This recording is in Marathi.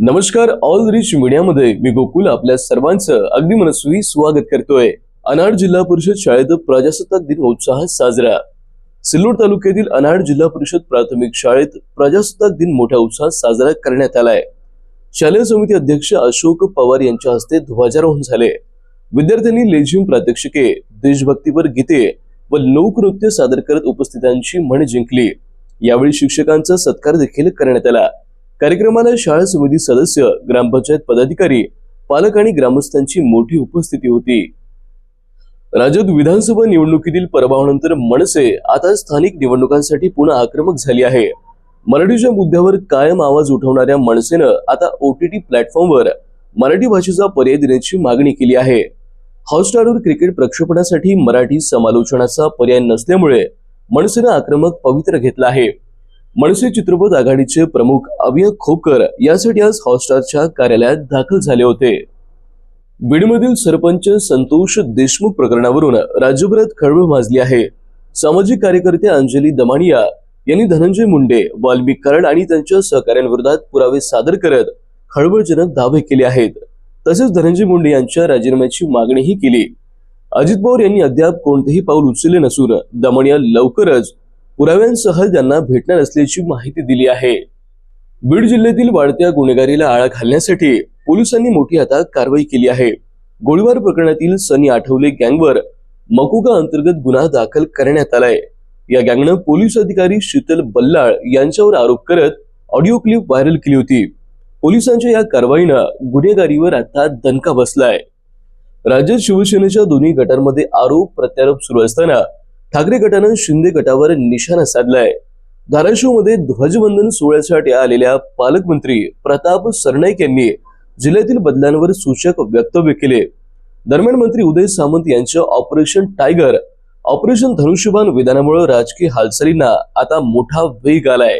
नमस्कार ऑल रिच मीडियामध्ये मी गोकुल आपल्या सर्वांचं अगदी मनस्वी स्वागत करतोय. अनाड जिल्हा परिषद शाळेत प्रजासत्ताक दिन उत्साहात साजरा. सिल्लोड तालुक्यातील अनाड जिल्हा परिषद प्राथमिक शाळेत प्रजासत्ताक दिन मोठ्या उत्साहात साजरा करण्यात आलाय. शालेय समिती अध्यक्ष अशोक पवार यांच्या हस्ते ध्वजारोहण झाले. विद्यार्थ्यांनी लेझिम प्रात्यक्षिके देशभक्तीपर गीते व लोकनृत्य सादर करत उपस्थितांची म्हण जिंकली. यावेळी शिक्षकांचा सत्कार देखील करण्यात आला. कार्यक्रमाला शाळा समिती सदस्य ग्रामपंचायत पदाधिकारी पालक आणि ग्रामस्थांची मोठी उपस्थिती होती. राज्यात विधानसभा निवडणुकीतील पराभवानंतर मनसे आता स्थानिक निवडणुकांसाठी पुन्हा आक्रमक झाली आहे. मराठीच्या मुद्द्यावर कायम आवाज उठवणाऱ्या मनसेनं आता ओटीटी प्लॅटफॉर्मवर मराठी भाषेचा पर्याय देण्याची मागणी केली आहे. हॉटस्टारवर क्रिकेट प्रक्षेपणासाठी मराठी समालोचनाचा पर्याय नसल्यामुळे मनसेनं आक्रमक पवित्र घेतला आहे. मनसे चित्रपट आघाडीचे प्रमुख अभय खोपकर यासाठी आज हॉटस्टारच्या कार्यालयात दाखल झाले होते. बीडमधील सरपंच संतोष देशमुख प्रकरणावरून राज्यभरात खळबळ माजली आहे. सामाजिक कार्यकर्ते अंजली दमानिया यांनी धनंजय मुंडे वाल्मिक कराड आणि त्यांच्या सहकाऱ्यांविरोधात पुरावे सादर करत खळबळजनक दावे केले आहेत. तसेच धनंजय मुंडे यांच्या राजीनाम्याची मागणीही केली. अजित पवार यांनी अद्याप कोणतेही पाऊल उचलले नसून दमणिया लवकरच पुराव्यांसह त्यांना भेटणार असल्याची माहिती दिली आहे. बीड जिल्ह्यातील वाढत्या गुन्हेगारीला आळा घालण्यासाठी पोलिसांनी मोठी आता कारवाई केली आहे. गोळीबार प्रकरणातील सनी आठवले गँगवर मकोका अंतर्गत गुन्हा दाखल करण्यात आलाय. या गँगनं पोलीस अधिकारी शीतल बल्लाळ यांच्यावर आरोप करत ऑडिओ क्लिप व्हायरल केली होती. पोलिसांच्या या कारवाईनं गुन्हेगारीवर आता दणका बसलाय. राज्यात शिवसेनेच्या दोन्ही गटांमध्ये आरोप प्रत्यारोप सुरू असताना ठाकरे गटानं शिंदे गटावर निशाणा साधलाय. धाराशिवमध्ये ध्वजवंदन सोहळ्यासाठी आलेल्या पालकमंत्री प्रताप सरनाईक यांनी जिल्ह्यातील बदलांवर सूचक वक्तव्य केले. दरम्यान मंत्री उदय सामंत यांच्या ऑपरेशन टायगर ऑपरेशन धनुष्यबाण विधानामुळे राजकीय हालचालींना आता मोठा वेग आलाय.